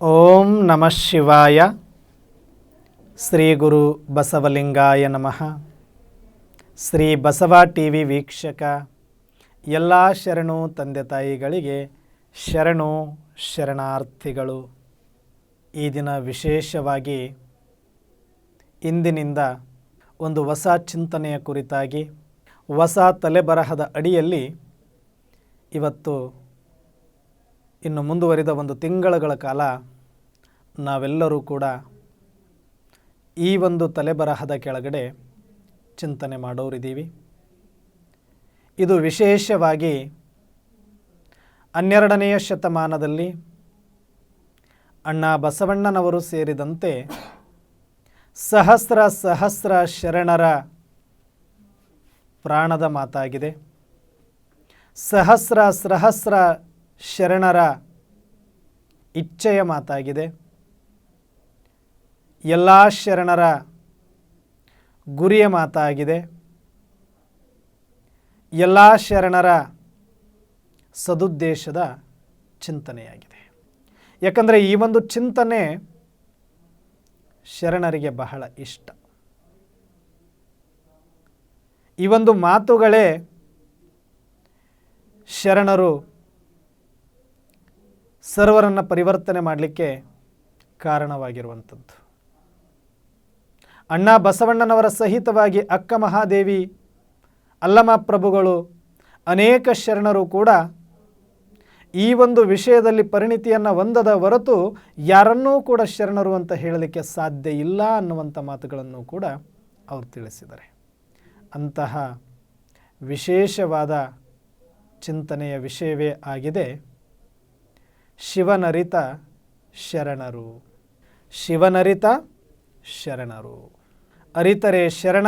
ಓಂ ನಮಃ ಶಿವಾಯ. ಶ್ರೀ ಗುರು ಬಸವಲಿಂಗಾಯ ನಮಃ. ಶ್ರೀ ಬಸವ ಟಿ ವಿ ವೀಕ್ಷಕ, ಎಲ್ಲ ಶರಣು ತಂದೆ ತಾಯಿಗಳಿಗೆ ಶರಣು ಶರಣಾರ್ಥಿಗಳು. ಈ ದಿನ ವಿಶೇಷವಾಗಿ ಇಂದಿನಿಂದ ಒಂದು ಹೊಸ ಚಿಂತನೆಯ ಕುರಿತಾಗಿ, ಹೊಸ ತಲೆಬರಹದ ಅಡಿಯಲ್ಲಿ ಇವತ್ತು ಇನ್ನು ಮುಂದುವರಿದ ಒಂದು ತಿಂಗಳುಗಳ ಕಾಲ ನಾವೆಲ್ಲರೂ ಕೂಡ ಈ ಒಂದು ತಲೆಬರಹದ ಕೆಳಗಡೆ ಚಿಂತನೆ ಮಾಡೋರಿದ್ದೀವಿ. ಇದು ವಿಶೇಷವಾಗಿ ಹನ್ನೆರಡನೆಯ ಶತಮಾನದಲ್ಲಿ ಅಣ್ಣ ಬಸವಣ್ಣನವರು ಸೇರಿದಂತೆ ಸಹಸ್ರ ಸಹಸ್ರ ಶರಣರ ಪ್ರಾಣದ ಮಾತಾಗಿದೆ. ಸಹಸ್ರ ಸಹಸ್ರ ಶರಣರ ಇಚ್ಛೆಯ ಮಾತಾಗಿದೆ. ಎಲ್ಲ ಶರಣರ ಗುರಿಯ ಮಾತಾಗಿದೆ. ಎಲ್ಲ ಶರಣರ ಸದುದ್ದೇಶದ ಚಿಂತನೆಯಾಗಿದೆ. ಯಾಕಂದರೆ ಈ ಒಂದು ಚಿಂತನೆ ಶರಣರಿಗೆ ಬಹಳ ಇಷ್ಟ. ಈ ಒಂದು ಮಾತುಗಳೇ ಶರಣರು ಸರ್ವರನ್ನು ಪರಿವರ್ತನೆ ಮಾಡಲಿಕ್ಕೆ ಕಾರಣವಾಗಿರುವಂಥದ್ದು. ಅಣ್ಣ ಬಸವಣ್ಣನವರ ಸಹಿತವಾಗಿ ಅಕ್ಕ ಮಹಾದೇವಿ ಅಲ್ಲಮ ಪ್ರಭುಗಳು, ಅನೇಕ ಶರಣರು ಕೂಡ ಈ ಒಂದು ವಿಷಯದಲ್ಲಿ ಪರಿಣಿತಿಯನ್ನು ಹೊಂದದ ಹೊರತು ಯಾರನ್ನೂ ಕೂಡ ಶರಣರು ಅಂತ ಹೇಳಲಿಕ್ಕೆ ಸಾಧ್ಯ ಇಲ್ಲ ಅನ್ನುವಂಥ ಮಾತುಗಳನ್ನು ಕೂಡ ಅವರು ತಿಳಿಸಿದ್ದಾರೆ. ಅಂತಹ ವಿಶೇಷವಾದ ಚಿಂತನೆಯ ವಿಷಯವೇ ಆಗಿದೆ. ಶಿವನರಿತ ಶರಣರು. ಶಿವನರಿತ ಶರಣರು. ಅರಿತರೆ ಶರಣ,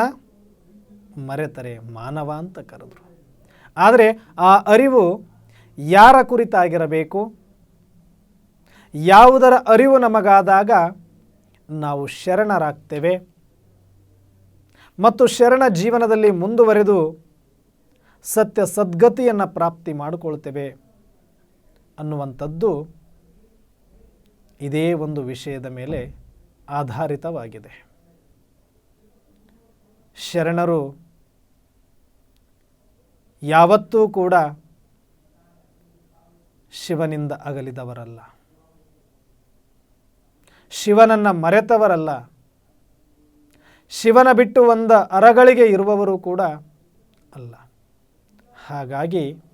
ಮರೆತರೆ ಮಾನವ ಅಂತ ಕರೆದರು. ಆದರೆ ಆ ಅರಿವು ಯಾರ ಕುರಿತಾಗಿರಬೇಕು? ಯಾವುದರ ಅರಿವು ನಮಗಾದಾಗ ನಾವು ಶರಣರಾಗ್ತೇವೆ? ಮತ್ತು ಶರಣ ಜೀವನದಲ್ಲಿ ಮುಂದುವರೆದು ಸತ್ಯ ಸದ್ಗತಿಯನ್ನು ಪ್ರಾಪ್ತಿ ಮಾಡಿಕೊಳ್ತೇವೆ. ಅನ್ನುವಂಥದ್ದು ಇದೇ ಒಂದು ವಿಷಯದ ಮೇಲೆ ಆಧಾರಿತವಾಗಿದೆ. ಶರಣರು, ಯಾವತ್ತೂ ಕೂಡ ಶಿವನಿಂದ ಅಗಲಿದವರಲ್ಲ. ಶಿವನನ್ನು ಮರೆತವರಲ್ಲ. ಶಿವನ ಬಿಟ್ಟು ಒಂದ ಅರಗಳಿಗೆ ಇರುವವರು ಕೂಡ ಅಲ್ಲ. ಹಾಗಾಗಿ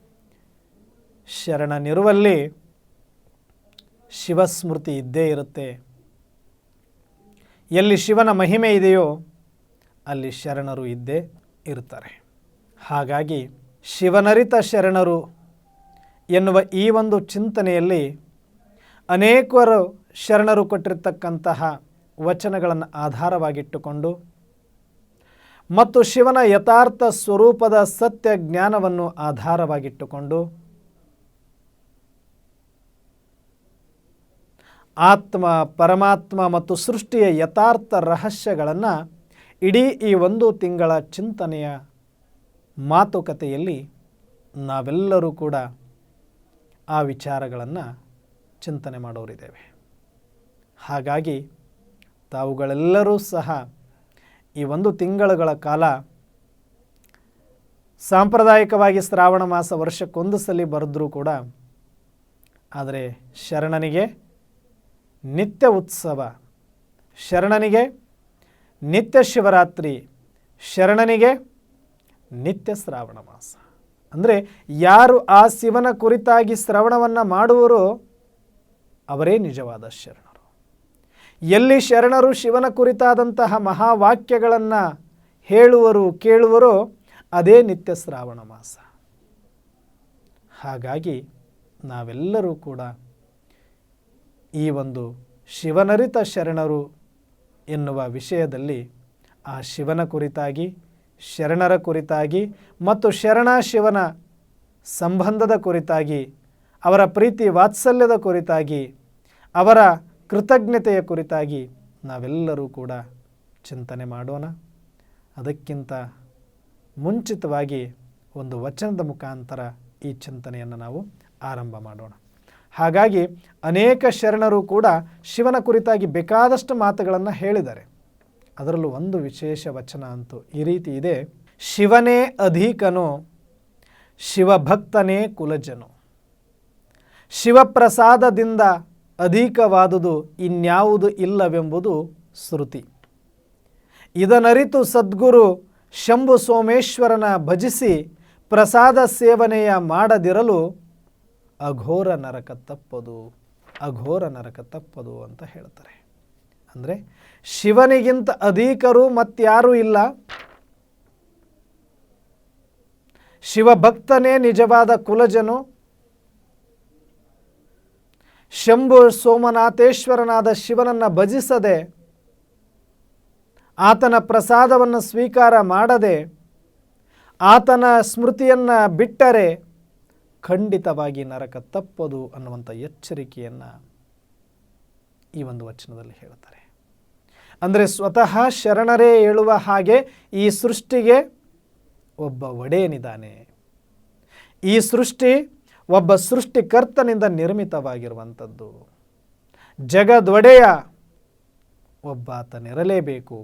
ಶರಣನಿರುವಲ್ಲಿ ಶಿವಸ್ಮೃತಿ ಇದ್ದೇ ಇರುತ್ತೆ. ಎಲ್ಲಿ ಶಿವನ ಮಹಿಮೆ ಇದೆಯೋ ಅಲ್ಲಿ ಶರಣರು ಇದ್ದೇ ಇರ್ತಾರೆ. ಹಾಗಾಗಿ ಶಿವನರಿತ ಶರಣರು ಎನ್ನುವ ಈ ಒಂದು ಚಿಂತನೆಯಲ್ಲಿ ಅನೇಕರು ಶರಣರು ಕೊಟ್ಟಿರ್ತಕ್ಕಂತಹ ವಚನಗಳನ್ನು ಆಧಾರವಾಗಿಟ್ಟುಕೊಂಡು ಮತ್ತು ಶಿವನ ಯಥಾರ್ಥ ಸ್ವರೂಪದ ಸತ್ಯ ಜ್ಞಾನವನ್ನು ಆಧಾರವಾಗಿಟ್ಟುಕೊಂಡು ಆತ್ಮ, ಪರಮಾತ್ಮ ಮತ್ತು ಸೃಷ್ಟಿಯ ಯಥಾರ್ಥ ರಹಸ್ಯಗಳನ್ನು ಇಡೀ ಈ ಒಂದು ತಿಂಗಳ ಚಿಂತನೆಯ ಮಾತುಕತೆಯಲ್ಲಿ ನಾವೆಲ್ಲರೂ ಕೂಡ ಆ ವಿಚಾರಗಳನ್ನು ಚಿಂತನೆ ಮಾಡೋರಿದ್ದೇವೆ. ಹಾಗಾಗಿ ತಾವುಗಳೆಲ್ಲರೂ ಸಹ ಈ ಒಂದು ತಿಂಗಳುಗಳ ಕಾಲ ಸಾಂಪ್ರದಾಯಿಕವಾಗಿ ಶ್ರಾವಣ ಮಾಸ ವರ್ಷಕ್ಕೊಂದು ಸಲ ಬರೆದ್ರೂ ಕೂಡ ಆದರೆ ಶರಣನಿಗೆ ನಿತ್ಯ ಉತ್ಸವ, ಶರಣನಿಗೆ ನಿತ್ಯ ಶಿವರಾತ್ರಿ, ಶರಣನಿಗೆ ನಿತ್ಯ ಶ್ರಾವಣ ಮಾಸ. ಅಂದರೆ ಯಾರು ಆ ಶಿವನ ಕುರಿತಾಗಿ ಶ್ರವಣವನ್ನು ಮಾಡುವರೋ ಅವರೇ ನಿಜವಾದ ಶರಣರು. ಎಲ್ಲಿ ಶರಣರು ಶಿವನ ಕುರಿತಾದಂತಹ ಮಹಾವಾಕ್ಯಗಳನ್ನು ಹೇಳುವರು, ಕೇಳುವರೋ ಅದೇ ನಿತ್ಯ ಶ್ರಾವಣ ಮಾಸ. ಹಾಗಾಗಿ ನಾವೆಲ್ಲರೂ ಕೂಡ ಈ ಒಂದು ಶಿವನರಿತ ಶರಣರು ಎನ್ನುವ ವಿಷಯದಲ್ಲಿ ಆ ಶಿವನ ಕುರಿತಾಗಿ, ಶರಣರ ಕುರಿತಾಗಿ ಮತ್ತು ಶರಣ ಶಿವನ ಸಂಬಂಧದ ಕುರಿತಾಗಿ, ಅವರ ಪ್ರೀತಿ ವಾತ್ಸಲ್ಯದ ಕುರಿತಾಗಿ, ಅವರ ಕೃತಜ್ಞತೆಯ ಕುರಿತಾಗಿ ನಾವೆಲ್ಲರೂ ಕೂಡ ಚಿಂತನೆ ಮಾಡೋಣ. ಅದಕ್ಕಿಂತ ಮುಂಚಿತವಾಗಿ ಒಂದು ವಚನದ ಮುಖಾಂತರ ಈ ಚಿಂತನೆಯನ್ನು ನಾವು ಆರಂಭ ಮಾಡೋಣ. ಹಾಗಾಗಿ ಅನೇಕ ಶರಣರು ಕೂಡ ಶಿವನ ಕುರಿತಾಗಿ ಬೇಕಾದಷ್ಟು ಮಾತುಗಳನ್ನು ಹೇಳಿದ್ದಾರೆ. ಅದರಲ್ಲೂ ಒಂದು ವಿಶೇಷ ವಚನ ಅಂತೂ ಈ ರೀತಿ ಇದೆ. ಶಿವನೇ ಅಧಿಕನು, ಶಿವಭಕ್ತನೇ ಕುಲಜನು. ಶಿವಪ್ರಸಾದದಿಂದ ಅಧಿಕವಾದುದು ಇನ್ಯಾವುದು ಇಲ್ಲವೆಂಬುದು ಶ್ರುತಿ. ಇದನರಿತು ಸದ್ಗುರು ಶಂಭು ಸೋಮೇಶ್ವರನ ಭಜಿಸಿ ಪ್ರಸಾದ ಸೇವನೆಯ ಮಾಡದಿರಲು ಅಘೋರ ನರಕ ತಪ್ಪದು, ಅಘೋರ ನರಕ ತಪ್ಪದು ಅಂತ ಹೇಳ್ತಾರೆ. ಅಂದರೆ ಶಿವನಿಗಿಂತ ಅಧಿಕರು ಮತ್ತಾರೂ ಇಲ್ಲ. ಶಿವಭಕ್ತನೇ ನಿಜವಾದ ಕುಲಜನು. ಶಂಭು ಸೋಮನಾಥೇಶ್ವರನಾದ ಶಿವನನ್ನು ಭಜಿಸದೆ, ಆತನ ಪ್ರಸಾದವನ್ನು ಸ್ವೀಕಾರ ಮಾಡದೆ, ಆತನ ಸ್ಮೃತಿಯನ್ನು ಬಿಟ್ಟರೆ ಖಂಡಿತವಾಗಿ ನರಕ ತಪ್ಪದು ಅನ್ನುವಂಥ ಎಚ್ಚರಿಕೆಯನ್ನು ಈ ಒಂದು ವಚನದಲ್ಲಿ ಹೇಳ್ತಾರೆ ಅಂದರೆ ಸ್ವತಃ ಶರಣರೇ ಹೇಳುವ ಹಾಗೆ ಈ ಸೃಷ್ಟಿಗೆ ಒಬ್ಬ ಒಡೆಯನಿದ್ದಾನೆ. ಈ ಸೃಷ್ಟಿ ಒಬ್ಬ ಸೃಷ್ಟಿಕರ್ತನಿಂದ ನಿರ್ಮಿತವಾಗಿರುವಂಥದ್ದು. ಜಗದೊಡೆಯ ಒಬ್ಬಾತನಿರಲೇಬೇಕು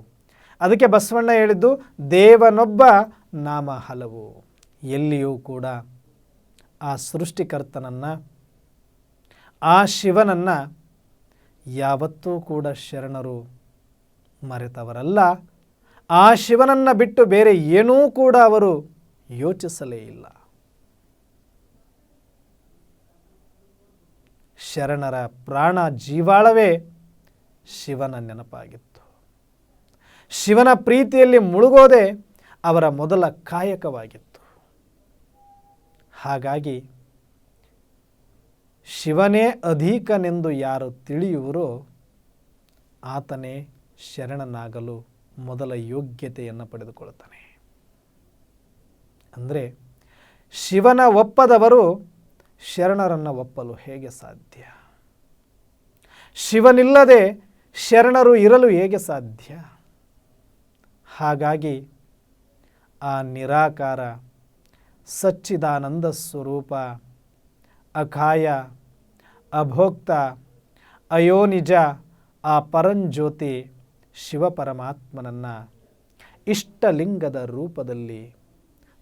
ಅದಕ್ಕೆ ಬಸವಣ್ಣ ಹೇಳಿದ್ದು ದೇವನೊಬ್ಬ ನಾಮ ಹಲವು. ಎಲ್ಲಿಯೂ ಕೂಡ ಆ ಸೃಷ್ಟಿಕರ್ತನನ್ನು, ಆ ಶಿವನನ್ನು ಯಾವತ್ತೂ ಕೂಡ ಶರಣರು ಮರೆತವರಲ್ಲ. ಆ ಶಿವನನ್ನು ಬಿಟ್ಟು ಬೇರೆ ಏನೂ ಕೂಡ ಅವರು ಯೋಚಿಸಲೇ ಇಲ್ಲ. ಶರಣರ ಪ್ರಾಣ ಜೀವಾಳವೇ ಶಿವನ ನೆನಪಾಗಿತ್ತು. ಶಿವನ ಪ್ರೀತಿಯಲ್ಲಿ ಮುಳುಗೋದೇ ಅವರ ಮೊದಲ ಕಾಯಕವಾಗಿತ್ತು. ಹಾಗಾಗಿ ಶಿವನೇ ಅಧಿಕನೆಂದು ಯಾರು ತಿಳಿಯುವರೋ ಆತನೇ ಶರಣನಾಗಲು ಮೊದಲ ಯೋಗ್ಯತೆಯನ್ನು ಪಡೆದುಕೊಳ್ಳುತ್ತಾನೆ. ಅಂದರೆ ಶಿವನ ಒಪ್ಪದವರು ಶರಣರನ್ನು ಒಪ್ಪಲು ಹೇಗೆ ಸಾಧ್ಯ? ಶಿವನಿಲ್ಲದೆ ಶರಣರು ಇರಲು ಹೇಗೆ ಸಾಧ್ಯ? ಹಾಗಾಗಿ ಆ ನಿರಾಕಾರ ಸಚ್ಚಿದಾನಂದ ಸ್ವರೂಪ, ಅಖಾಯ, ಅಭೋಕ್ತ, ಅಯೋನಿಜ, ಆ ಪರಂಜ್ಯೋತಿ ಶಿವಪರಮಾತ್ಮನನ್ನು ಇಷ್ಟಲಿಂಗದ ರೂಪದಲ್ಲಿ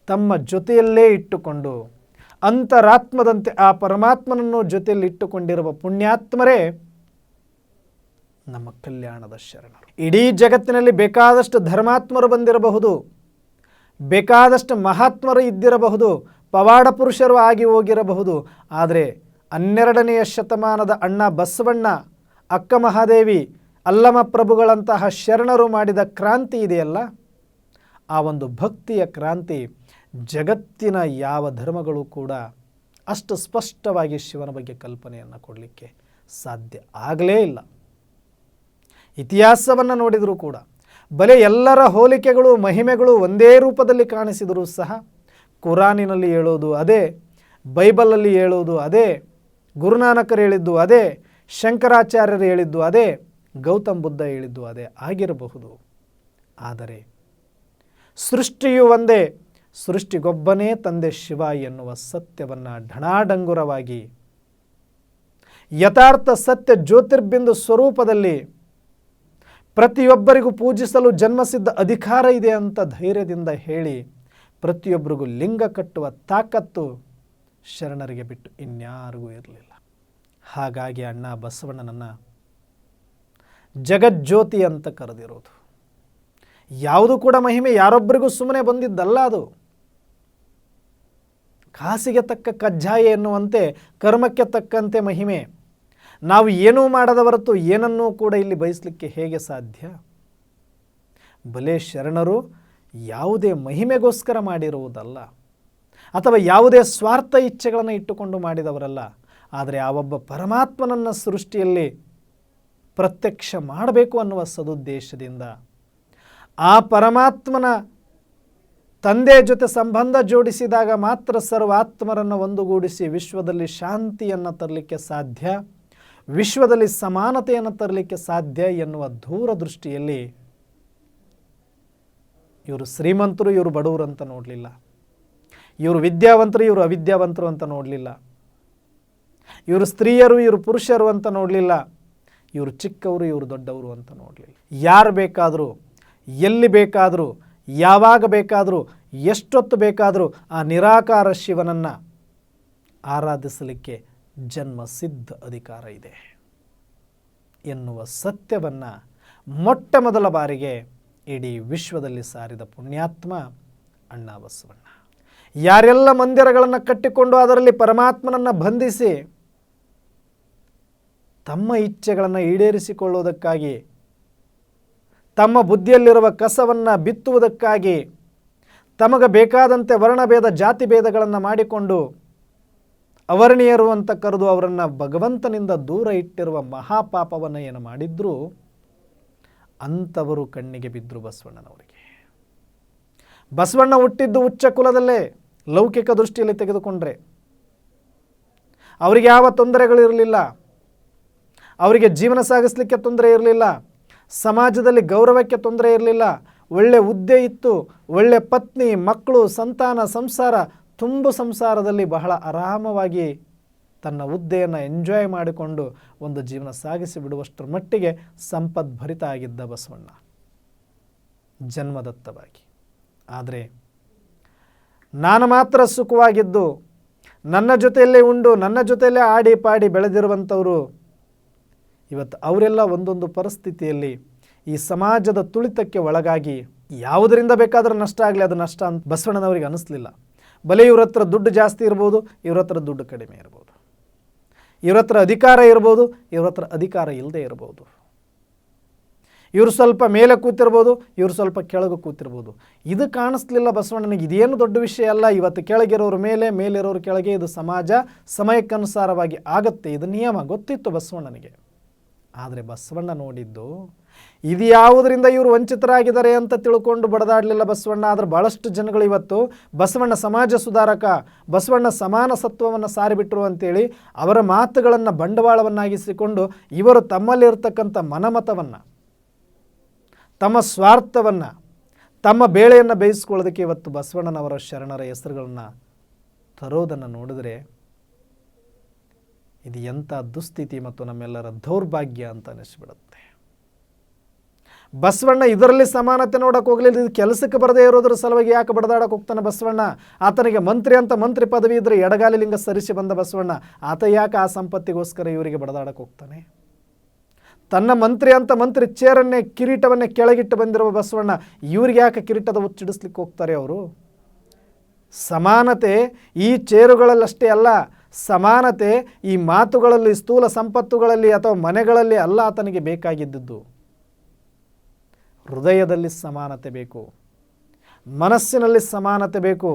ತಮ್ಮ ಜೊತೆಯಲ್ಲೇ ಇಟ್ಟುಕೊಂಡು ಅಂತರಾತ್ಮದಂತೆ ಆ ಪರಮಾತ್ಮನನ್ನು ಜೊತೆಯಲ್ಲಿ ಇಟ್ಟುಕೊಂಡಿರುವ ಪುಣ್ಯಾತ್ಮರೇ ನಮ್ಮ ಕಲ್ಯಾಣದ ಶರಣರು. ಇಡೀ ಜಗತ್ತಿನಲ್ಲಿ ಬೇಕಾದಷ್ಟು ಧರ್ಮಾತ್ಮರು ಬಂದಿರಬಹುದು. ಬೇಕಾದಷ್ಟು ಮಹಾತ್ಮರು ಇದ್ದಿರಬಹುದು, ಪವಾಡ ಪುರುಷರು ಆಗಿ ಹೋಗಿರಬಹುದು. ಆದರೆ ಹನ್ನೆರಡನೆಯ ಶತಮಾನದ ಅಣ್ಣ ಬಸವಣ್ಣ, ಅಕ್ಕ ಮಹಾದೇವಿ, ಅಲ್ಲಮ ಪ್ರಭುಗಳಂತಹ ಶರಣರು ಮಾಡಿದ ಕ್ರಾಂತಿ ಇದೆಯಲ್ಲ? ಆ ಒಂದು ಭಕ್ತಿಯ ಕ್ರಾಂತಿ ಜಗತ್ತಿನ ಯಾವ ಧರ್ಮಗಳು ಕೂಡ ಅಷ್ಟು ಸ್ಪಷ್ಟವಾಗಿ ಶಿವನ ಬಗ್ಗೆ ಕಲ್ಪನೆಯನ್ನು ಕೊಡಲಿಕ್ಕೆ ಸಾಧ್ಯ ಆಗಲೇ ಇಲ್ಲ. ಇತಿಹಾಸವನ್ನು ನೋಡಿದರೂ ಕೂಡ ಬಲೆ ಎಲ್ಲರ ಹೋಲಿಕೆಗಳು, ಮಹಿಮೆಗಳು ಒಂದೇ ರೂಪದಲ್ಲಿ ಕಾಣಿಸಿದರೂ ಸಹ ಕುರಾನಿನಲ್ಲಿ ಹೇಳೋದು ಅದೇ, ಬೈಬಲಲ್ಲಿ ಹೇಳೋದು ಅದೇ, ಗುರುನಾನಕರು ಹೇಳಿದ್ದು ಅದೇ, ಶಂಕರಾಚಾರ್ಯರು ಹೇಳಿದ್ದು ಅದೇ, ಗೌತಮ್ ಬುದ್ಧ ಹೇಳಿದ್ದು ಅದೇ ಆಗಿರಬಹುದು. ಆದರೆ ಸೃಷ್ಟಿಯು ಒಂದೇ, ಸೃಷ್ಟಿಗೊಬ್ಬನೇ ತಂದೆ ಶಿವ ಎನ್ನುವ ಸತ್ಯವನ್ನು ಢಣಾಡಂಗುರವಾಗಿ ಯಥಾರ್ಥ ಸತ್ಯ ಜ್ಯೋತಿರ್ಬಿಂದು ಸ್ವರೂಪದಲ್ಲಿ ಪ್ರತಿಯೊಬ್ಬರಿಗೂ ಪೂಜಿಸಲು ಜನ್ಮಸಿದ್ಧ ಅಧಿಕಾರ ಇದೆ ಅಂತ ಧೈರ್ಯದಿಂದ ಹೇಳಿ ಪ್ರತಿಯೊಬ್ಬರಿಗೂ ಲಿಂಗ ಕಟ್ಟುವ ತಾಕತ್ತು ಶರಣರಿಗೆ ಬಿಟ್ಟು ಇನ್ಯಾರಿಗೂ ಇರಲಿಲ್ಲ. ಹಾಗಾಗಿ ಅಣ್ಣ ಬಸವಣ್ಣನನ್ನು ಜಗಜ್ಯೋತಿ ಅಂತ ಕರೆದಿರೋದು. ಯಾವುದು ಕೂಡ ಮಹಿಮೆ ಯಾರೊಬ್ಬರಿಗೂ ಸುಮ್ಮನೆ ಬಂದಿದ್ದಲ್ಲ ಅದು. ಕಾಸಿಗೆ ತಕ್ಕ ಕಜ್ಜಾಯ ಎನ್ನುವಂತೆ, ಕರ್ಮಕ್ಕೆ ತಕ್ಕಂತೆ ಮಹಿಮೆ. ನಾವು ಏನೂ ಮಾಡದ ಹೊರತು ಏನನ್ನೂ ಕೂಡ ಇಲ್ಲಿ ಬಯಸಲಿಕ್ಕೆ ಹೇಗೆ ಸಾಧ್ಯ? ಬಲೆ ಶರಣರು, ಯಾವುದೇ ಮಹಿಮೆಗೋಸ್ಕರ ಮಾಡಿರುವುದಲ್ಲ. ಅಥವಾ ಯಾವುದೇ ಸ್ವಾರ್ಥ ಇಚ್ಛೆಗಳನ್ನು ಇಟ್ಟುಕೊಂಡು ಮಾಡಿದವರಲ್ಲ. ಆದರೆ ಆ ಒಬ್ಬ ಪರಮಾತ್ಮನನ್ನು ಸೃಷ್ಟಿಯಲ್ಲಿ ಪ್ರತ್ಯಕ್ಷ ಮಾಡಬೇಕು ಅನ್ನುವ ಸದುದ್ದೇಶದಿಂದ ಆ ಪರಮಾತ್ಮನ ತಂದೆ ಜೊತೆ ಸಂಬಂಧ ಜೋಡಿಸಿದಾಗ ಮಾತ್ರ ಸರ್ವಾತ್ಮರನ್ನು ಒಂದುಗೂಡಿಸಿ ವಿಶ್ವದಲ್ಲಿ ಶಾಂತಿಯನ್ನು ತರಲಿಕ್ಕೆ ಸಾಧ್ಯ? ವಿಶ್ವದಲ್ಲಿ ಸಮಾನತೆಯನ್ನು ತರಲಿಕ್ಕೆ ಸಾಧ್ಯ ಎನ್ನುವ ದೂರದೃಷ್ಟಿಯಲ್ಲಿ ಇವರು ಶ್ರೀಮಂತರು, ಇವರು ಬಡವರು ಅಂತ ನೋಡಲಿಲ್ಲ. ಇವರು ವಿದ್ಯಾವಂತರು, ಇವರು ಅವಿದ್ಯಾವಂತರು ಅಂತ ನೋಡಲಿಲ್ಲ. ಇವರು ಸ್ತ್ರೀಯರು, ಇವರು ಪುರುಷರು ಅಂತ ನೋಡಲಿಲ್ಲ. ಇವರು ಚಿಕ್ಕವರು, ಇವರು ದೊಡ್ಡವರು ಅಂತ ನೋಡಲಿಲ್ಲ. ಯಾರು ಬೇಕಾದರೂ, ಎಲ್ಲಿ ಬೇಕಾದರೂ, ಯಾವಾಗ ಬೇಕಾದರೂ, ಎಷ್ಟೊತ್ತು ಬೇಕಾದರೂ ಆ ನಿರಾಕಾರ ಶಿವನನ್ನು ಆರಾಧಿಸಲಿಕ್ಕೆ ಜನ್ಮ ಸಿದ್ಧ ಅಧಿಕಾರ ಇದೆ. ಎನ್ನುವ ಸತ್ಯವನ್ನು ಮೊಟ್ಟ ಮೊದಲ ಬಾರಿಗೆ ಇಡೀ ವಿಶ್ವದಲ್ಲಿ ಸಾರಿದ ಪುಣ್ಯಾತ್ಮ ಅಣ್ಣ ಬಸವಣ್ಣ. ಯಾರೆಲ್ಲ ಮಂದಿರಗಳನ್ನು ಕಟ್ಟಿಕೊಂಡು ಅದರಲ್ಲಿ ಪರಮಾತ್ಮನನ್ನು ಬಂಧಿಸಿ ತಮ್ಮ ಇಚ್ಛೆಗಳನ್ನು ಈಡೇರಿಸಿಕೊಳ್ಳುವುದಕ್ಕಾಗಿ, ತಮ್ಮ ಬುದ್ಧಿಯಲ್ಲಿರುವ ಕಸವನ್ನು ಬಿತ್ತುವುದಕ್ಕಾಗಿ, ತಮಗೆ ಬೇಕಾದಂತೆ ವರ್ಣಭೇದ ಜಾತಿ ಭೇದಗಳನ್ನು ಮಾಡಿಕೊಂಡು ಅವರ್ಣೀಯರು ಅಂತ ಕರೆದು ಅವರನ್ನು ಭಗವಂತನಿಂದ ದೂರ ಇಟ್ಟಿರುವ ಮಹಾಪಾಪವನ್ನು ಏನು ಮಾಡಿದ್ರು? ಅಂಥವರು ಕಣ್ಣಿಗೆ ಬಿದ್ದರು ಬಸವಣ್ಣನವರಿಗೆ. ಬಸವಣ್ಣ ಹುಟ್ಟಿದ್ದು ಉಚ್ಚ ಕುಲದಲ್ಲೇ ಲೌಕಿಕ ದೃಷ್ಟಿಯಲ್ಲಿ ತೆಗೆದುಕೊಂಡ್ರೆ. ಅವರಿಗೆ ಯಾವ ತೊಂದರೆಗಳಿರಲಿಲ್ಲ? ಅವರಿಗೆ ಜೀವನ ಸಾಗಿಸಲಿಕ್ಕೆ ತೊಂದರೆ ಇರಲಿಲ್ಲ. ಸಮಾಜದಲ್ಲಿ ಗೌರವಕ್ಕೆ ತೊಂದರೆ ಇರಲಿಲ್ಲ. ಒಳ್ಳೆ ಹುದ್ದೆ ಇತ್ತು. ಒಳ್ಳೆ ಪತ್ನಿ, ಮಕ್ಕಳು, ಸಂತಾನ, ಸಂಸಾರ ತುಂಬು ಸಂಸಾರದಲ್ಲಿ ಬಹಳ ಆರಾಮವಾಗಿ ತನ್ನ ಹುದ್ದೆಯನ್ನು ಎಂಜಾಯ್ ಮಾಡಿಕೊಂಡು ಒಂದು ಜೀವನ ಸಾಗಿಸಿ ಬಿಡುವಷ್ಟರ ಮಟ್ಟಿಗೆ ಸಂಪದ್ಭರಿತ ಆಗಿದ್ದ ಬಸವಣ್ಣ. ಜನ್ಮದತ್ತವಾಗಿ. ಆದರೆ ನಾನು ಮಾತ್ರ ಸುಖವಾಗಿದ್ದು, ನನ್ನ ಜೊತೆಯಲ್ಲೇ ಉಂಡು, ನನ್ನ ಜೊತೆಯಲ್ಲೇ ಆಡಿ ಪಾಡಿ ಬೆಳೆದಿರುವಂಥವರು, ಇವತ್ತು ಅವರೆಲ್ಲ ಒಂದೊಂದು ಪರಿಸ್ಥಿತಿಯಲ್ಲಿ ಈ ಸಮಾಜದ ತುಳಿತಕ್ಕೆ ಒಳಗಾಗಿ ಯಾವುದರಿಂದ ಬೇಕಾದರೂ ನಷ್ಟ ಆಗಲಿ, ಅದು ನಷ್ಟ ಅಂತ ಬಸವಣ್ಣನವರಿಗೆ ಅನ್ನಿಸ್ಲಿಲ್ಲ ಬಲೆ ಇವ್ರ ಹತ್ರ ದುಡ್ಡು ಜಾಸ್ತಿ ಇರ್ಬೋದು, ಇವ್ರ ಹತ್ರ ದುಡ್ಡು ಕಡಿಮೆ ಇರ್ಬೋದು. ಇವ್ರ ಹತ್ರ ಅಧಿಕಾರ ಇರ್ಬೋದು, ಇವ್ರ ಹತ್ರ ಅಧಿಕಾರ ಇಲ್ಲದೆ ಇರ್ಬೋದು. ಇವರು ಸ್ವಲ್ಪ ಮೇಲೆ ಕೂತಿರ್ಬೋದು, ಇವರು ಸ್ವಲ್ಪ ಕೆಳಗೆ ಕೂತಿರ್ಬೋದು. ಇದು ಕಾಣಿಸ್ಲಿಲ್ಲ ಬಸವಣ್ಣನಿಗೆ. ಇದೇನು ದೊಡ್ಡ ವಿಷಯ ಅಲ್ಲ. ಇವತ್ತು ಕೆಳಗಿರೋರ ಮೇಲೆ, ಮೇಲಿರೋರು ಕೆಳಗೆ ಇದು ಸಮಾಜ ಸಮಯಕ್ಕನುಸಾರವಾಗಿ ಆಗತ್ತೆ. ಇದು ನಿಯಮ ಗೊತ್ತಿತ್ತು ಬಸವಣ್ಣನಿಗೆ. ಆದರೆ ಬಸವಣ್ಣ ನೋಡಿದ್ದು ಇದು ಯಾವುದರಿಂದ ಇವರು ವಂಚಿತರಾಗಿದ್ದಾರೆ ಅಂತ ತಿಳ್ಕೊಂಡು ಬಡದಾಡಲಿಲ್ಲ ಬಸವಣ್ಣ. ಆದರೆ ಭಾಳಷ್ಟು ಜನಗಳು ಇವತ್ತು ಬಸವಣ್ಣ ಸಮಾಜ ಸುಧಾರಕ, ಬಸವಣ್ಣ ಸಮಾನ ಸತ್ವವನ್ನು ಸಾರಿಬಿಟ್ರು ಅಂತೇಳಿ ಅವರ ಮಾತುಗಳನ್ನು ಬಂಡವಾಳವನ್ನಾಗಿಸಿಕೊಂಡು ಇವರು ತಮ್ಮಲ್ಲಿರ್ತಕ್ಕಂಥ ಮನಮತವನ್ನು, ತಮ್ಮ ಸ್ವಾರ್ಥವನ್ನು, ತಮ್ಮ ಬೇಳೆಯನ್ನು ಬೇಯಿಸ್ಕೊಳ್ಳೋದಕ್ಕೆ ಇವತ್ತು ಬಸವಣ್ಣನವರ ಶರಣರ ಹೆಸರುಗಳನ್ನು ತರೋದನ್ನು ನೋಡಿದರೆ ಇದು ಎಂಥ ದುಸ್ಥಿತಿ ಮತ್ತು ನಮ್ಮೆಲ್ಲರ ದೌರ್ಭಾಗ್ಯ ಅಂತ ಅನಿಸ್ಬಿಡುತ್ತೆ. ಬಸವಣ್ಣ ಇದರಲ್ಲಿ ಸಮಾನತೆ ನೋಡಕ್ಕೆ ಹೋಗಲಿಲ್ಲ. ಇದು ಕೆಲಸಕ್ಕೆ ಬರದೇ ಇರೋದ್ರ ಸಲುವಾಗಿ ಯಾಕೆ ಬಡದಾಡಕ್ಕೆ ಹೋಗ್ತಾನೆ ಬಸವಣ್ಣ? ಆತನಿಗೆ ಮಂತ್ರಿ ಅಂತ ಮಂತ್ರಿ ಪದವಿ ಇದ್ರೆ ಎಡಗಾಲಿ ಲಿಂಗ ಸರಿಸಿ ಬಂದ ಬಸವಣ್ಣ. ಆತ ಯಾಕೆ ಆ ಸಂಪತ್ತಿಗೋಸ್ಕರ ಇವರಿಗೆ ಬಡದಾಡಕ್ಕೆ ಹೋಗ್ತಾನೆ? ತನ್ನ ಮಂತ್ರಿ ಅಂತ ಮಂತ್ರಿ ಚೇರನ್ನೇ, ಕಿರೀಟವನ್ನೇ ಕೆಳಗಿಟ್ಟು ಬಂದಿರುವ ಬಸವಣ್ಣ ಇವ್ರಿಗೆ ಯಾಕೆ ಕಿರೀಟದ ಉಚ್ಚಿಡಿಸ್ಲಿಕ್ಕೆ ಹೋಗ್ತಾರೆ ಅವರು? ಸಮಾನತೆ ಈ ಚೇರುಗಳಲ್ಲಷ್ಟೇ ಅಲ್ಲ, ಸಮಾನತೆ ಈ ಮಾತುಗಳಲ್ಲಿ, ಸ್ಥೂಲ ಸಂಪತ್ತುಗಳಲ್ಲಿ ಅಥವಾ ಮನೆಗಳಲ್ಲಿ ಅಲ್ಲ ಆತನಿಗೆ ಬೇಕಾಗಿದ್ದದ್ದು. ಹೃದಯದಲ್ಲಿ ಸಮಾನತೆ ಬೇಕು, ಮನಸ್ಸಿನಲ್ಲಿ ಸಮಾನತೆ ಬೇಕು,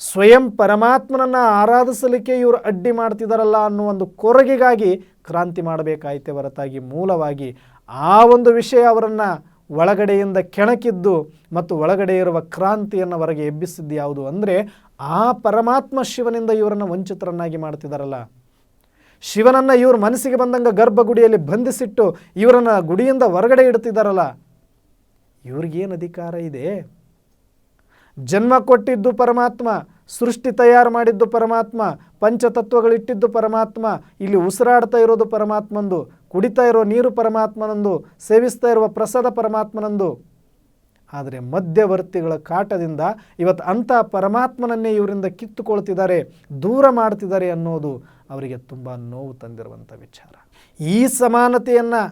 ಸ್ವಯಂ ಪರಮಾತ್ಮನನ್ನು ಆರಾಧಿಸಲಿಕ್ಕೆ ಇವರು ಅಡ್ಡಿ ಮಾಡ್ತಿದ್ದಾರಲ್ಲ ಅನ್ನೋ ಒಂದು ಕೊರಗಿಗಾಗಿ ಕ್ರಾಂತಿ ಮಾಡಬೇಕಾಯಿತೆ ಹೊರತಾಗಿ ಮೂಲವಾಗಿ. ಆ ಒಂದು ವಿಷಯ ಅವರನ್ನು ಒಳಗಡೆಯಿಂದ ಕೆಣಕಿದ್ದು ಮತ್ತು ಒಳಗಡೆ ಇರುವ ಕ್ರಾಂತಿಯನ್ನು ಹೊರಗೆ ಎಬ್ಬಿಸಿದ್ದು ಯಾವುದು ಅಂದರೆ, ಆ ಪರಮಾತ್ಮ ಶಿವನಿಂದ ಇವರನ್ನು ವಂಚಿತರನ್ನಾಗಿ ಮಾಡ್ತಿದ್ದಾರಲ್ಲ ಶಿವನನ್ನು ಇವ್ರ ಮನಸ್ಸಿಗೆ ಬಂದಂಗೆ ಗರ್ಭಗುಡಿಯಲ್ಲಿ ಬಂಧಿಸಿಟ್ಟು ಇವರನ್ನು ಗುಡಿಯಿಂದ ಹೊರಗಡೆ ಇಡ್ತಿದ್ದಾರಲ್ಲ ಇವ್ರಿಗೇನು ಅಧಿಕಾರ ಇದೆ? ಜನ್ಮ ಕೊಟ್ಟಿದ್ದು ಪರಮಾತ್ಮ, ಸೃಷ್ಟಿ ತಯಾರು ಮಾಡಿದ್ದು ಪರಮಾತ್ಮ, ಪಂಚತತ್ವಗಳಿಟ್ಟಿದ್ದು ಪರಮಾತ್ಮ, ಇಲ್ಲಿ ಉಸಿರಾಡ್ತಾ ಇರೋದು ಪರಮಾತ್ಮಂದು, ಕುಡಿತಾ ಇರೋ ನೀರು ಪರಮಾತ್ಮನಂದು, ಸೇವಿಸ್ತಾ ಇರುವ ಪ್ರಸಾದ ಪರಮಾತ್ಮನಂದು. ಆದರೆ ಮಧ್ಯವರ್ತಿಗಳ ಕಾಟದಿಂದ ಇವತ್ತು ಅಂಥ ಪರಮಾತ್ಮನನ್ನೇ ಇವರಿಂದ ಕಿತ್ತುಕೊಳ್ತಿದ್ದಾರೆ, ದೂರ ಮಾಡ್ತಿದ್ದಾರೆ ಅನ್ನೋದು ಅವರಿಗೆ ತುಂಬ ನೋವು ತಂದಿರುವಂಥ ವಿಚಾರ. ಈ ಸಮಾನತೆಯನ್ನು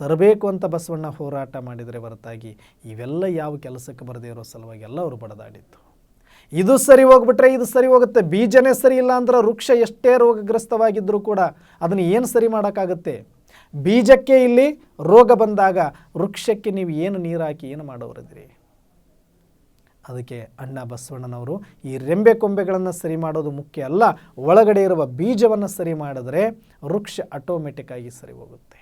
ತರಬೇಕು ಅಂತ ಬಸವಣ್ಣ ಹೋರಾಟ ಮಾಡಿದರೆ ಹೊರತಾಗಿ ಇವೆಲ್ಲ ಯಾವ ಕೆಲಸಕ್ಕೆ ಬರದೇ ಇರೋ ಸಲುವಾಗಿ ಎಲ್ಲ ಅವರು ಬಡದಾಡಿದ್ದು. ಇದು ಸರಿ ಹೋಗ್ಬಿಟ್ರೆ ಇದು ಸರಿ ಹೋಗುತ್ತೆ, ಬೀಜನೇ ಸರಿ ಇಲ್ಲ ಅಂದ್ರೆ ವೃಕ್ಷ ಎಷ್ಟೇ ರೋಗಗ್ರಸ್ತವಾಗಿದ್ದರೂ ಕೂಡ ಅದನ್ನು ಏನು ಸರಿ ಮಾಡೋಕ್ಕಾಗುತ್ತೆ? ಬೀಜಕ್ಕೆ ಇಲ್ಲಿ ರೋಗ ಬಂದಾಗ ವೃಕ್ಷಕ್ಕೆ ನೀವು ಏನು ನೀರು ಹಾಕಿ ಏನು ಮಾಡೋರಿದ್ರಿ ಅದಕ್ಕೆ ಅಣ್ಣ ಬಸವಣ್ಣನವರು ಈ ರೆಂಬೆ ಕೊಂಬೆಗಳನ್ನು ಸರಿ ಮಾಡೋದು ಮುಖ್ಯ ಅಲ್ಲ, ಒಳಗಡೆ ಇರುವ ಬೀಜವನ್ನು ಸರಿ ಮಾಡಿದ್ರೆ ವೃಕ್ಷ ಆಟೋಮೆಟಿಕ್ಕಾಗಿ ಸರಿ ಹೋಗುತ್ತೆ.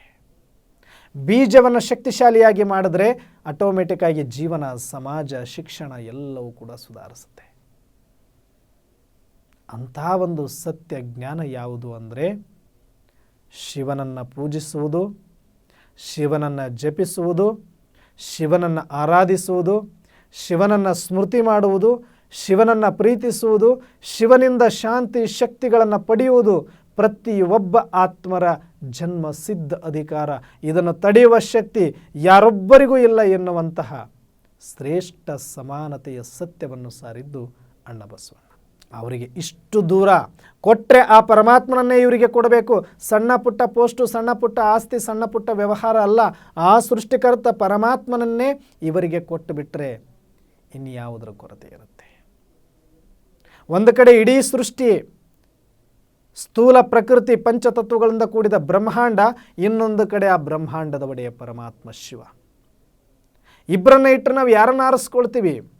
ಬೀಜವನ್ನು ಶಕ್ತಿಶಾಲಿಯಾಗಿ ಮಾಡಿದ್ರೆ ಆಟೋಮೆಟಿಕ್ಕಾಗಿ ಜೀವನ, ಸಮಾಜ, ಶಿಕ್ಷಣ ಎಲ್ಲವೂ ಕೂಡ ಸುಧಾರಿಸುತ್ತೆ. ಅಂಥ ಒಂದು ಸತ್ಯ ಜ್ಞಾನ ಯಾವುದು ಅಂದರೆ ಶಿವನನ್ನು ಪೂಜಿಸುವುದು, ಶಿವನನ್ನು ಜಪಿಸುವುದು, ಶಿವನನ್ನು ಆರಾಧಿಸುವುದು, ಶಿವನನ್ನು ಸ್ಮೃತಿ ಮಾಡುವುದು, ಶಿವನನ್ನು ಪ್ರೀತಿಸುವುದು, ಶಿವನಿಂದ ಶಾಂತಿ, ಶಕ್ತಿಗಳನ್ನು ಪಡೆಯುವುದು ಪ್ರತಿಯೊಬ್ಬ ಆತ್ಮರ ಜನ್ಮ ಸಿದ್ಧ ಅಧಿಕಾರ. ಇದನ್ನು ತಡೆಯುವ ಶಕ್ತಿ ಯಾರೊಬ್ಬರಿಗೂ ಇಲ್ಲ ಎನ್ನುವಂತಹ ಶ್ರೇಷ್ಠ ಸಮಾನತೆಯ ಸತ್ಯವನ್ನು ಸಾರಿದ್ದು ಅಣ್ಣ ಬಸವಣ್ಣ. ಅವರಿಗೆ ಇಷ್ಟು ದೂರ ಕೊಟ್ಟರೆ ಆ ಪರಮಾತ್ಮನನ್ನೇ ಇವರಿಗೆ ಕೊಡಬೇಕು. ಸಣ್ಣ ಪುಟ್ಟ ಪೋಸ್ಟು, ಸಣ್ಣ ಪುಟ್ಟ ಆಸ್ತಿ, ಸಣ್ಣ ಪುಟ್ಟ ವ್ಯವಹಾರ ಅಲ್ಲ. ಆ ಸೃಷ್ಟಿಕರ್ತ ಪರಮಾತ್ಮನನ್ನೇ ಇವರಿಗೆ ಕೊಟ್ಟು ಬಿಟ್ಟರೆ ಇನ್ಯಾವುದರ ಕೊರತೆ ಇರುತ್ತೆ? ಒಂದು ಕಡೆ ಇಡೀ ಸೃಷ್ಟಿ ಸ್ಥೂಲ ಪ್ರಕೃತಿ ಪಂಚತತ್ವಗಳಿಂದ ಕೂಡಿದ ಬ್ರಹ್ಮಾಂಡ, ಇನ್ನೊಂದು ಕಡೆ ಆ ಬ್ರಹ್ಮಾಂಡದ ಒಡೆಯ ಪರಮಾತ್ಮ ಶಿವ. ಇಬ್ಬರನ್ನ ಇಟ್ಟರೆ ನಾವು ಯಾರನ್ನ ಆರಿಸ್ಕೊಳ್ತೀವಿ?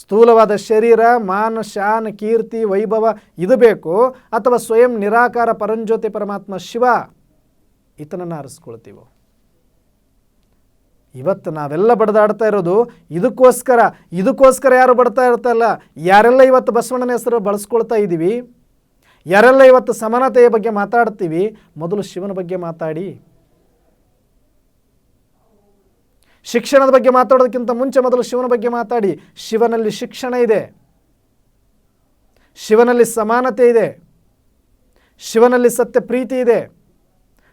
ಸ್ಥೂಲವಾದ ಶರೀರ ಮಾನ ಶಾನ್ ಕೀರ್ತಿ, ವೈಭವ ಇದು ಬೇಕು. ಅಥವಾ ಸ್ವಯಂ ನಿರಾಕಾರ ಪರಂಜ್ಯೋತಿ ಪರಮಾತ್ಮ ಶಿವ ಈತನನ್ನು ಆರಿಸ್ಕೊಳ್ತೀವೋ? ಇವತ್ತು ನಾವೆಲ್ಲ ಬಡ್ದಾಡ್ತಾ ಇರೋದು ಇದಕ್ಕೋಸ್ಕರ. ಇದಕ್ಕೋಸ್ಕರ ಯಾರು ಬಡ್ತಾ ಇರ್ತಾರಲ್ಲ? ಯಾರೆಲ್ಲ ಇವತ್ತು ಬಸವಣ್ಣನ ಹೆಸರು ಬಳಸ್ಕೊಳ್ತಾ ಇದ್ದೀವಿ ಯಾರೆಲ್ಲ ಇವತ್ತು ಸಮಾನತೆಯ ಬಗ್ಗೆ ಮಾತಾಡ್ತೀವಿ? ಮೊದಲು ಶಿವನ ಬಗ್ಗೆ ಮಾತಾಡಿ. ಶಿಕ್ಷಣದ ಬಗ್ಗೆ ಮಾತಾಡೋದಕ್ಕಿಂತ ಮುಂಚೆ ಮೊದಲು ಶಿವನ ಬಗ್ಗೆ ಮಾತಾಡಿ. ಶಿವನಲ್ಲಿ ಶಿಕ್ಷಣ ಇದೆ. ಶಿವನಲ್ಲಿ ಸಮಾನತೆ ಇದೆ. ಶಿವನಲ್ಲಿ ಸತ್ಯ ಪ್ರೀತಿ ಇದೆ.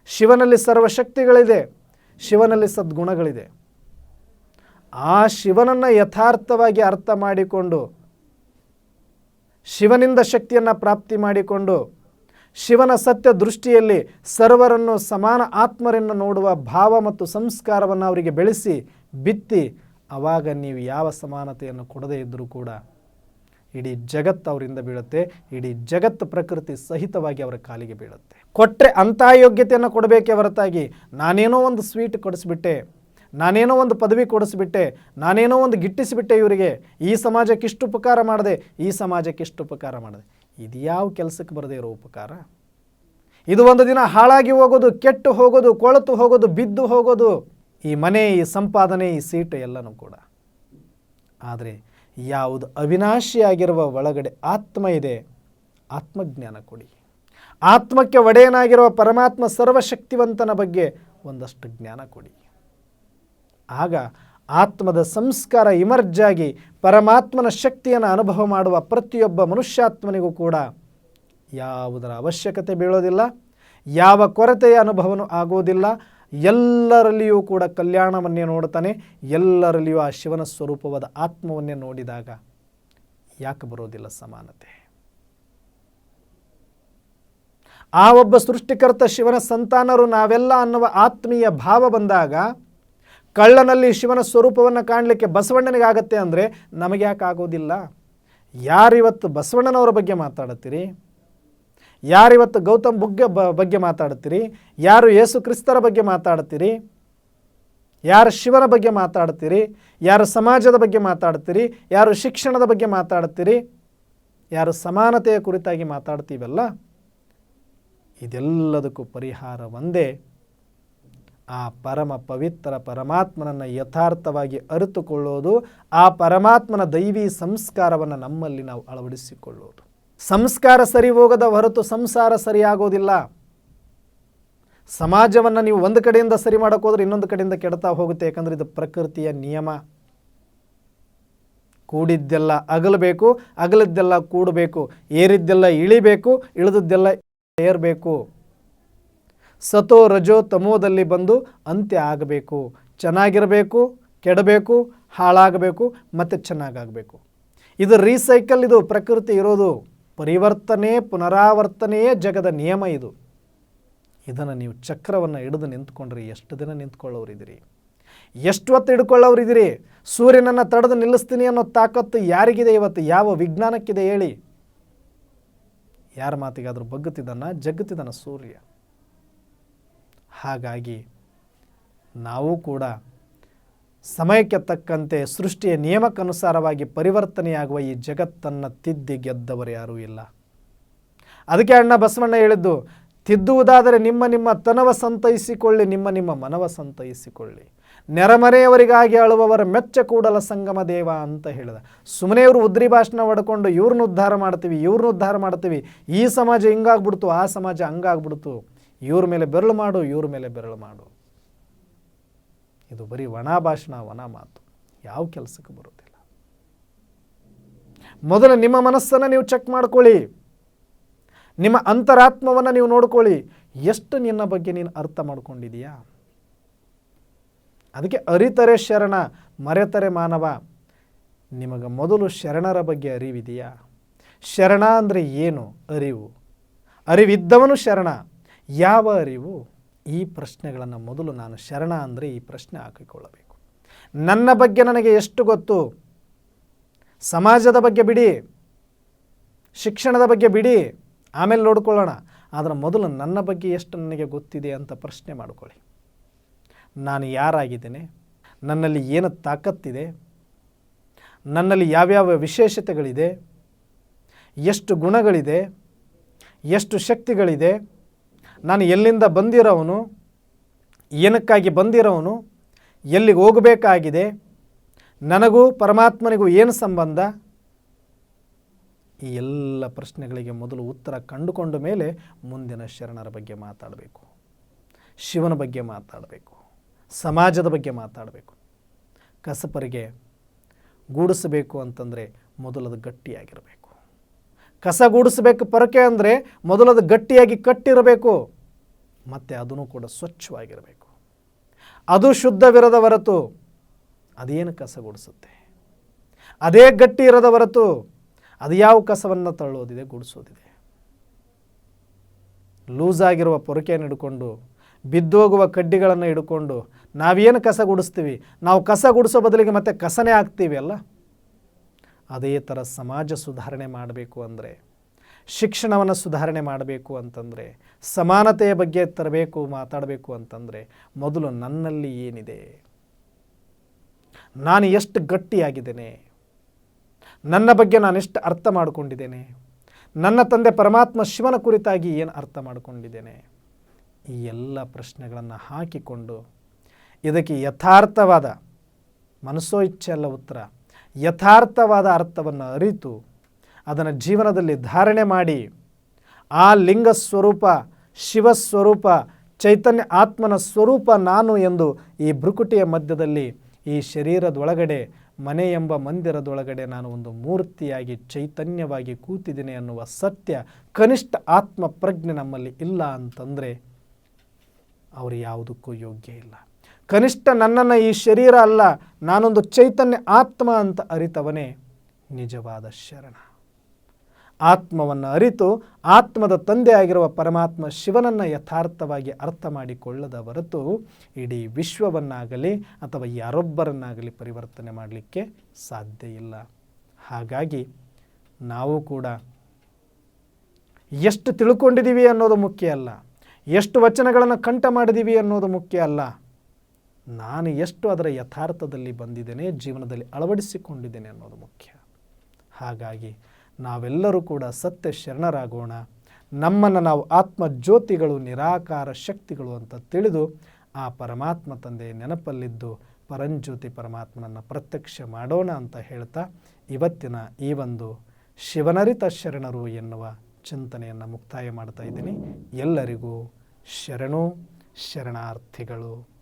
ಶಿವನಲ್ಲಿ ಸರ್ವಶಕ್ತಿಗಳಿದೆ. ಶಿವನಲ್ಲಿ ಸದ್ಗುಣಗಳಿದೆ. ಆ ಶಿವನನ್ನು ಯಥಾರ್ಥವಾಗಿ ಅರ್ಥ ಮಾಡಿಕೊಂಡು ಶಿವನಿಂದ ಶಕ್ತಿಯನ್ನು ಪ್ರಾಪ್ತಿ ಮಾಡಿಕೊಂಡು ಶಿವನ ಸತ್ಯ ದೃಷ್ಟಿಯಲ್ಲಿ ಸರ್ವರನ್ನು ಸಮಾನ ಆತ್ಮರನ್ನು ನೋಡುವ ಭಾವ ಮತ್ತು ಸಂಸ್ಕಾರವನ್ನು ಅವರಿಗೆ ಬೆಳೆಸಿ ಬಿತ್ತಿ ಆವಾಗ ನೀವು ಯಾವ ಸಮಾನತೆಯನ್ನು ಕೊಡದೇ ಇದ್ದರೂ ಕೂಡ ಇಡೀ ಜಗತ್ತು ಅವರಿಂದ ಬೀಳುತ್ತೆ, ಇಡೀ ಜಗತ್ತು ಪ್ರಕೃತಿ ಸಹಿತವಾಗಿ ಅವರ ಕಾಲಿಗೆ ಬೀಳುತ್ತೆ. ಕೊಟ್ಟರೆ ಅಂಥ ಯೋಗ್ಯತೆಯನ್ನು ಕೊಡಬೇಕೇ ಹೊರತಾಗಿ ನಾನೇನೋ ಒಂದು ಸ್ವೀಟ್ ಕೊಡಿಸ್ಬಿಟ್ಟೆ ನಾನೇನೋ ಒಂದು ಪದವಿ ಕೊಡಿಸ್ಬಿಟ್ಟೆ, ನಾನೇನೋ ಒಂದು ಗಿಟ್ಟಿಸಿಬಿಟ್ಟೆ ಇವರಿಗೆ. ಈ ಸಮಾಜಕ್ಕೆ ಇಷ್ಟು ಉಪಕಾರ ಮಾಡಿದೆ, ಈ ಸಮಾಜಕ್ಕೆ ಇಷ್ಟು ಉಪಕಾರ ಮಾಡಿದೆ. ಇದು ಯಾವ ಕೆಲಸಕ್ಕೆ ಬರದೇ ಇರೋ ಉಪಕಾರ? ಇದು ಒಂದು ದಿನ ಹಾಳಾಗಿ ಹೋಗೋದು, ಕೆಟ್ಟು ಹೋಗೋದು, ಕೊಳತು ಹೋಗೋದು, ಬಿದ್ದು ಹೋಗೋದು, ಈ ಮನೆ, ಈ ಸಂಪಾದನೆ, ಈ ಸೀಟು ಎಲ್ಲನೂ ಕೂಡ. ಆದರೆ ಯಾವುದು ಅವಿನಾಶಿಯಾಗಿರುವ ಒಳಗಡೆ ಆತ್ಮ ಇದೆ, ಆತ್ಮಜ್ಞಾನ ಕೊಡಿ. ಆತ್ಮಕ್ಕೆ ಒಡೆಯನಾಗಿರುವ ಪರಮಾತ್ಮ ಸರ್ವಶಕ್ತಿವಂತನ ಬಗ್ಗೆ ಒಂದಷ್ಟು ಜ್ಞಾನ ಕೊಡಿ. ಆಗ ಆತ್ಮದ ಸಂಸ್ಕಾರ ಇಮರ್ಜಾಗಿ ಪರಮಾತ್ಮನ ಶಕ್ತಿಯನ್ನು ಅನುಭವ ಮಾಡುವ ಪ್ರತಿಯೊಬ್ಬ ಮನುಷ್ಯಾತ್ಮನಿಗೂ ಕೂಡ ಯಾವುದರ ಅವಶ್ಯಕತೆ ಬೀಳೋದಿಲ್ಲ, ಯಾವ ಕೊರತೆಯ ಅನುಭವನೂ ಆಗೋದಿಲ್ಲ. ಎಲ್ಲರಲ್ಲಿಯೂ ಕೂಡ ಕಲ್ಯಾಣವನ್ನೇ ನೋಡ್ತಾನೆ, ಎಲ್ಲರಲ್ಲಿಯೂ ಆ ಶಿವನ ಸ್ವರೂಪವಾದ ಆತ್ಮವನ್ನೇ ನೋಡಿದಾಗ ಯಾಕೆ ಬರೋದಿಲ್ಲ ಸಮಾನತೆ? ಆ ಒಬ್ಬ ಸೃಷ್ಟಿಕರ್ತ ಶಿವನ ಸಂತಾನರು ನಾವೆಲ್ಲ ಅನ್ನುವ ಆತ್ಮೀಯ ಭಾವ ಬಂದಾಗ ಕಳ್ಳನಲ್ಲಿ ಶಿವನ ಸ್ವರೂಪವನ್ನು ಕಾಣಲಿಕ್ಕೆ ಬಸವಣ್ಣನಿಗಾಗತ್ತೆ ಅಂದರೆ ನಮಗೆ ಯಾಕೆ ಆಗೋದಿಲ್ಲ? ಯಾರಿವತ್ತು ಬಸವಣ್ಣನವರ ಬಗ್ಗೆ ಮಾತಾಡುತ್ತೀರಿ? ಯಾರಿವತ್ತು ಗೌತಮ್ ಬುಗ್ಗೆ ಬಗ್ಗೆ ಮಾತಾಡ್ತೀರಿ ಯಾರು ಯೇಸು ಕ್ರಿಸ್ತರ ಬಗ್ಗೆ ಮಾತಾಡ್ತೀರಿ ಯಾರು ಶಿವನ ಬಗ್ಗೆ ಮಾತಾಡ್ತೀರಿ ಯಾರು ಸಮಾಜದ ಬಗ್ಗೆ ಮಾತಾಡ್ತೀರಿ ಯಾರು ಶಿಕ್ಷಣದ ಬಗ್ಗೆ ಮಾತಾಡ್ತೀರಿ ಯಾರು ಸಮಾನತೆಯ ಕುರಿತಾಗಿ ಮಾತಾಡ್ತೀವಲ್ಲ? ಇದೆಲ್ಲದಕ್ಕೂ ಪರಿಹಾರ ಒಂದೇ. ಆ ಪರಮ ಪವಿತ್ರ ಪರಮಾತ್ಮನನ್ನು ಯಥಾರ್ಥವಾಗಿ ಅರಿತುಕೊಳ್ಳೋದು, ಆ ಪರಮಾತ್ಮನ ದೈವಿ ಸಂಸ್ಕಾರವನ್ನು ನಮ್ಮಲ್ಲಿ ನಾವು ಅಳವಡಿಸಿಕೊಳ್ಳೋದು. ಸಂಸ್ಕಾರ ಸರಿ ಹೋಗದ ಹೊರತು ಸಂಸಾರ ಸರಿಯಾಗೋದಿಲ್ಲ ಸಮಾಜವನ್ನು ನೀವು ಒಂದು ಕಡೆಯಿಂದ ಸರಿ ಮಾಡೋಕ್ಕೋದ್ರೆ ಇನ್ನೊಂದು ಕಡೆಯಿಂದ ಕೆಡ್ತಾ ಹೋಗುತ್ತೆ, ಯಾಕಂದರೆ ಇದು ಪ್ರಕೃತಿಯ ನಿಯಮ. ಕೂಡಿದ್ದೆಲ್ಲ ಅಗಲಬೇಕು, ಅಗಲದ್ದೆಲ್ಲ ಕೂಡಬೇಕು. ಏರಿದ್ದೆಲ್ಲ ಇಳಿಬೇಕು, ಇಳಿದದ್ದೆಲ್ಲ ಏರಬೇಕು. ಸತೋ ರಜೋ ತಮೋದಲ್ಲಿ ಬಂದು ಅಂತ್ಯ ಆಗಬೇಕು. ಚೆನ್ನಾಗಿರಬೇಕು, ಕೆಡಬೇಕು, ಹಾಳಾಗಬೇಕು, ಮತ್ತು ಚೆನ್ನಾಗಾಗಬೇಕು. ಇದು ರೀಸೈಕಲ್, ಇದು ಪ್ರಕೃತಿ ಇರೋದು. ಪರಿವರ್ತನೆ, ಪುನರಾವರ್ತನೆಯೇ ಜಗದ ನಿಯಮ ಇದು. ಇದನ್ನು ನೀವು ಚಕ್ರವನ್ನು ಹಿಡಿದು ನಿಂತ್ಕೊಂಡ್ರಿ, ಎಷ್ಟು ದಿನ ನಿಂತ್ಕೊಳ್ಳೋರಿದ್ದೀರಿ? ಎಷ್ಟು ಹೊತ್ತು ಹಿಡ್ಕೊಳ್ಳೋರಿದ್ದೀರಿ? ಸೂರ್ಯನನ್ನು ತಡೆದು ನಿಲ್ಲಿಸ್ತೀನಿ ಅನ್ನೋ ತಾಕತ್ತು ಯಾರಿಗಿದೆ ಇವತ್ತು? ಯಾವ ವಿಜ್ಞಾನಕ್ಕಿದೆ ಹೇಳಿ? ಯಾರ ಮಾತಿಗಾದರೂ ಬಗ್ಗುತ್ತಿದ್ದಾನ? ಜಗ್ಗುತ್ತಿದ್ದಾನ ಸೂರ್ಯ? ಹಾಗಾಗಿ ನಾವು ಕೂಡ ಸಮಯಕ್ಕೆ ತಕ್ಕಂತೆ ಸೃಷ್ಟಿಯ ನಿಯಮಕ್ಕನುಸಾರವಾಗಿ ಪರಿವರ್ತನೆಯಾಗುವ ಈ ಜಗತ್ತನ್ನು ತಿದ್ದಿ ಗೆದ್ದವರು ಯಾರೂ ಇಲ್ಲ. ಅದಕ್ಕೆ ಅಣ್ಣ ಬಸವಣ್ಣ ಹೇಳಿದ್ದು, ತಿದ್ದುವುದಾದರೆ ನಿಮ್ಮ ನಿಮ್ಮ ತನವ ಸಂತೈಸಿಕೊಳ್ಳಿ, ನಿಮ್ಮ ನಿಮ್ಮ ಮನವ ಸಂತೈಸಿಕೊಳ್ಳಿ. ನೆರೆಮರೆಯವರಿಗಾಗಿ ಅಳುವವರ ಮೆಚ್ಚ ಕೂಡಲ ಸಂಗಮ ದೇವ ಅಂತ ಹೇಳಿದ. ಸುಮ್ಮನೆ ಇವರು ಉದ್ರಿ ಭಾಷಣ ಹೊಡ್ಕೊಂಡು ಇವ್ರನ್ನ ಉದ್ಧಾರ ಮಾಡ್ತೀವಿ ಇವ್ರನ್ನ ಉದ್ಧಾರ ಮಾಡ್ತೀವಿ. ಈ ಸಮಾಜ ಹಿಂಗಾಗ್ಬಿಡ್ತು, ಆ ಸಮಾಜ ಹಂಗಾಗ್ಬಿಡ್ತು. ಇವ್ರ ಮೇಲೆ ಬೆರಳು ಮಾಡು, ಇವ್ರ ಮೇಲೆ ಬೆರಳು ಮಾಡು. ಇದು ಬರೀ ಒಣ ಭಾಷಣ ಒಣ ಮಾತು. ಯಾವ ಕೆಲಸಕ್ಕೆ ಬರೋದಿಲ್ಲ ಮೊದಲು ನಿಮ್ಮ ಮನಸ್ಸನ್ನು ನೀವು ಚೆಕ್ ಮಾಡ್ಕೊಳ್ಳಿ. ನಿಮ್ಮ ಅಂತರಾತ್ಮವನ್ನು ನೀವು ನೋಡ್ಕೊಳ್ಳಿ. ಎಷ್ಟು ನಿನ್ನ ಬಗ್ಗೆ ನೀನು ಅರ್ಥ ಮಾಡ್ಕೊಂಡಿದೀಯಾ? ಅದಕ್ಕೆ ಅರಿತರೆ ಶರಣ, ಮರೆತರೆ ಮಾನವ. ನಿಮಗೆ ಮೊದಲು ಶರಣರ ಬಗ್ಗೆ ಅರಿವಿದೆಯಾ? ಶರಣ ಅಂದರೆ ಏನು? ಅರಿವು. ಅರಿವಿದ್ದವನು ಶರಣ. ಯಾವ ಅರಿವು? ಈ ಪ್ರಶ್ನೆಗಳನ್ನು ಮೊದಲು ನಾನು ಶರಣ ಅಂದರೆ ಈ ಪ್ರಶ್ನೆ ಹಾಕಿಕೊಳ್ಳಬೇಕು. ನನ್ನ ಬಗ್ಗೆ ನನಗೆ ಎಷ್ಟು ಗೊತ್ತು? ಸಮಾಜದ ಬಗ್ಗೆ ಬಿಡಿ. ಶಿಕ್ಷಣದ ಬಗ್ಗೆ ಬಿಡಿ. ಆಮೇಲೆ ನೋಡ್ಕೊಳ್ಳೋಣ. ಆದರೆ ಮೊದಲು ನನ್ನ ಬಗ್ಗೆ ಎಷ್ಟು ನನಗೆ ಗೊತ್ತಿದೆ ಅಂತ ಪ್ರಶ್ನೆ ಮಾಡಿಕೊಳ್ಳಿ. ನಾನು ಯಾರಾಗಿದ್ದೇನೆ? ನನ್ನಲ್ಲಿ ಏನು ತಾಕತ್ತಿದೆ? ನನ್ನಲ್ಲಿ ಯಾವ್ಯಾವ ವಿಶೇಷತೆಗಳಿದೆ? ಎಷ್ಟು ಗುಣಗಳಿದೆ? ಎಷ್ಟು ಶಕ್ತಿಗಳಿದೆ? ನಾನು ಎಲ್ಲಿಂದ ಬಂದಿರೋವನು, ಏನಕ್ಕಾಗಿ ಬಂದಿರೋವನು, ಎಲ್ಲಿಗೆ ಹೋಗಬೇಕಾಗಿದೆ, ನನಗೂ ಪರಮಾತ್ಮನಿಗೂ ಏನು ಸಂಬಂಧ? ಈ ಎಲ್ಲ ಪ್ರಶ್ನೆಗಳಿಗೆ ಮೊದಲು ಉತ್ತರ ಕಂಡುಕೊಂಡ ಮೇಲೆ ಮುಂದಿನ ಶರಣರ ಬಗ್ಗೆ ಮಾತಾಡಬೇಕು. ಶಿವನ ಬಗ್ಗೆ ಮಾತಾಡಬೇಕು. ಸಮಾಜದ ಬಗ್ಗೆ ಮಾತಾಡಬೇಕು. ಕಸಪರಿಗೆ ಗೂಡಿಸಬೇಕು ಅಂತಂದರೆ ಮೊದಲದು ಗಟ್ಟಿಯಾಗಿರಬೇಕು. ಕಸ ಗೂಡಿಸಬೇಕು ಪರಕೆ ಅಂದರೆ ಮೊದಲದು ಗಟ್ಟಿಯಾಗಿ ಕಟ್ಟಿರಬೇಕು. ಮತ್ತು ಅದನ್ನು ಕೂಡ ಸ್ವಚ್ಛವಾಗಿರಬೇಕು. ಅದು ಶುದ್ಧವಿರದ ಹೊರತು ಅದೇನು ಕಸಗೊಡಿಸುತ್ತೆ? ಅದೇ ಗಟ್ಟಿ ಇರದ ಹೊರತು ಅದು ಯಾವ ಕಸವನ್ನು ತಳ್ಳೋದಿದೆ, ಗುಡಿಸೋದಿದೆ? ಲೂಸಾಗಿರುವ ಪೊರಕೆಯನ್ನು ಹಿಡ್ಕೊಂಡು, ಬಿದ್ದೋಗುವ ಕಡ್ಡಿಗಳನ್ನು ಹಿಡ್ಕೊಂಡು ನಾವೇನು ಕಸ ಗುಡಿಸ್ತೀವಿ? ನಾವು ಕಸ ಗುಡಿಸೋ ಬದಲಿಗೆ ಮತ್ತೆ ಕಸನೇ ಹಾಕ್ತೀವಿ ಅಲ್ಲ? ಅದೇ ಥರ ಸಮಾಜ ಸುಧಾರಣೆ ಮಾಡಬೇಕು ಅಂದರೆ ಶಿಕ್ಷಣವನ್ನು ಸುಧಾರಣೆ ಮಾಡಬೇಕು ಅಂತಂದರೆ, ಸಮಾನತೆಯ ಬಗ್ಗೆ ತರಬೇಕು, ಮಾತಾಡಬೇಕು ಅಂತಂದರೆ ಮೊದಲು ನನ್ನಲ್ಲಿ ಏನಿದೆ? ನಾನು ಎಷ್ಟು ಗಟ್ಟಿಯಾಗಿದ್ದೇನೆ? ನನ್ನ ಬಗ್ಗೆ ನಾನು ಎಷ್ಟು ಅರ್ಥ ಮಾಡಿಕೊಂಡಿದ್ದೇನೆ? ನನ್ನ ತಂದೆ ಪರಮಾತ್ಮ ಶಿವನ ಕುರಿತಾಗಿ ಏನು ಅರ್ಥ ಮಾಡಿಕೊಂಡಿದ್ದೇನೆ? ಈ ಎಲ್ಲ ಪ್ರಶ್ನೆಗಳನ್ನು ಹಾಕಿಕೊಂಡು ಇದಕ್ಕೆ ಯಥಾರ್ಥವಾದ ಮನಸ್ಸೋ ಇಚ್ಛೆ ಅಲ್ಲ ಉತ್ತರ, ಯಥಾರ್ಥವಾದ ಅರ್ಥವನ್ನು ಅರಿತು ಅದನ್ನು ಜೀವನದಲ್ಲಿ ಧಾರಣೆ ಮಾಡಿ ಆ ಲಿಂಗ ಸ್ವರೂಪ, ಶಿವ ಸ್ವರೂಪ, ಚೈತನ್ಯ ಆತ್ಮನ ಸ್ವರೂಪ ನಾನು ಎಂದು ಈ ಭ್ರುಕುಟಿಯ ಮಧ್ಯದಲ್ಲಿ ಈ ಶರೀರದೊಳಗಡೆ, ಮನೆ ಎಂಬ ಮಂದಿರದೊಳಗಡೆ ನಾನು ಒಂದು ಮೂರ್ತಿಯಾಗಿ ಚೈತನ್ಯವಾಗಿ ಕೂತಿದ್ದೀನಿ ಅನ್ನುವ ಸತ್ಯ ಕನಿಷ್ಠ ಆತ್ಮ ಪ್ರಜ್ಞೆ ನಮ್ಮಲ್ಲಿ ಇಲ್ಲ ಅಂತಂದರೆ ಅವರು ಯಾವುದಕ್ಕೂ ಯೋಗ್ಯ ಇಲ್ಲ. ಕನಿಷ್ಠ ನನ್ನನ್ನು ಈ ಶರೀರ ಅಲ್ಲ, ನಾನೊಂದು ಚೈತನ್ಯ ಆತ್ಮ ಅಂತ ಅರಿತವನೇ ನಿಜವಾದ ಶರಣ. ಆತ್ಮವನ್ನು ಅರಿತು ಆತ್ಮದ ತಂದೆ ಆಗಿರುವ ಪರಮಾತ್ಮ ಶಿವನನ್ನು ಯಥಾರ್ಥವಾಗಿ ಅರ್ಥ ಮಾಡಿಕೊಳ್ಳದ ಹೊರತು ಇಡೀ ವಿಶ್ವವನ್ನಾಗಲಿ ಅಥವಾ ಯಾರೊಬ್ಬರನ್ನಾಗಲಿ ಪರಿವರ್ತನೆ ಮಾಡಲಿಕ್ಕೆ ಸಾಧ್ಯ ಇಲ್ಲ. ಹಾಗಾಗಿ ನಾವು ಕೂಡ ಎಷ್ಟು ತಿಳ್ಕೊಂಡಿದ್ದೀವಿ ಅನ್ನೋದು ಮುಖ್ಯ ಅಲ್ಲ. ಎಷ್ಟು ವಚನಗಳನ್ನು ಕಂಠ ಮಾಡಿದ್ದೀವಿ ಅನ್ನೋದು ಮುಖ್ಯ ಅಲ್ಲ. ನಾನು ಎಷ್ಟು ಅದರ ಯಥಾರ್ಥದಲ್ಲಿ ಬಂದಿದ್ದೇನೆ, ಜೀವನದಲ್ಲಿ ಅಳವಡಿಸಿಕೊಂಡಿದ್ದೇನೆ ಅನ್ನೋದು ಮುಖ್ಯ. ಹಾಗಾಗಿ ನಾವೆಲ್ಲರೂ ಕೂಡ ಸತ್ಯ ಶರಣರಾಗೋಣ. ನಮ್ಮನ್ನು ನಾವು ಆತ್ಮ ಜ್ಯೋತಿಗಳು ನಿರಾಕಾರ ಶಕ್ತಿಗಳು ಅಂತ ತಿಳಿದು ಆ ಪರಮಾತ್ಮ ತಂದೆ ನೆನಪಲ್ಲಿದ್ದು ಪರಂಜ್ಯೋತಿ ಪರಮಾತ್ಮನನ್ನು ಪ್ರತ್ಯಕ್ಷ ಮಾಡೋಣ ಅಂತ ಹೇಳ್ತಾ ಇವತ್ತಿನ ಈ ಒಂದು ಶಿವನರಿತ ಶರಣರು ಎನ್ನುವ ಚಿಂತನೆಯನ್ನು ಮುಕ್ತಾಯ ಮಾಡ್ತಾ ಇದ್ದೀನಿ. ಎಲ್ಲರಿಗೂ ಶರಣು, ಶರಣಾರ್ಥಿಗಳು.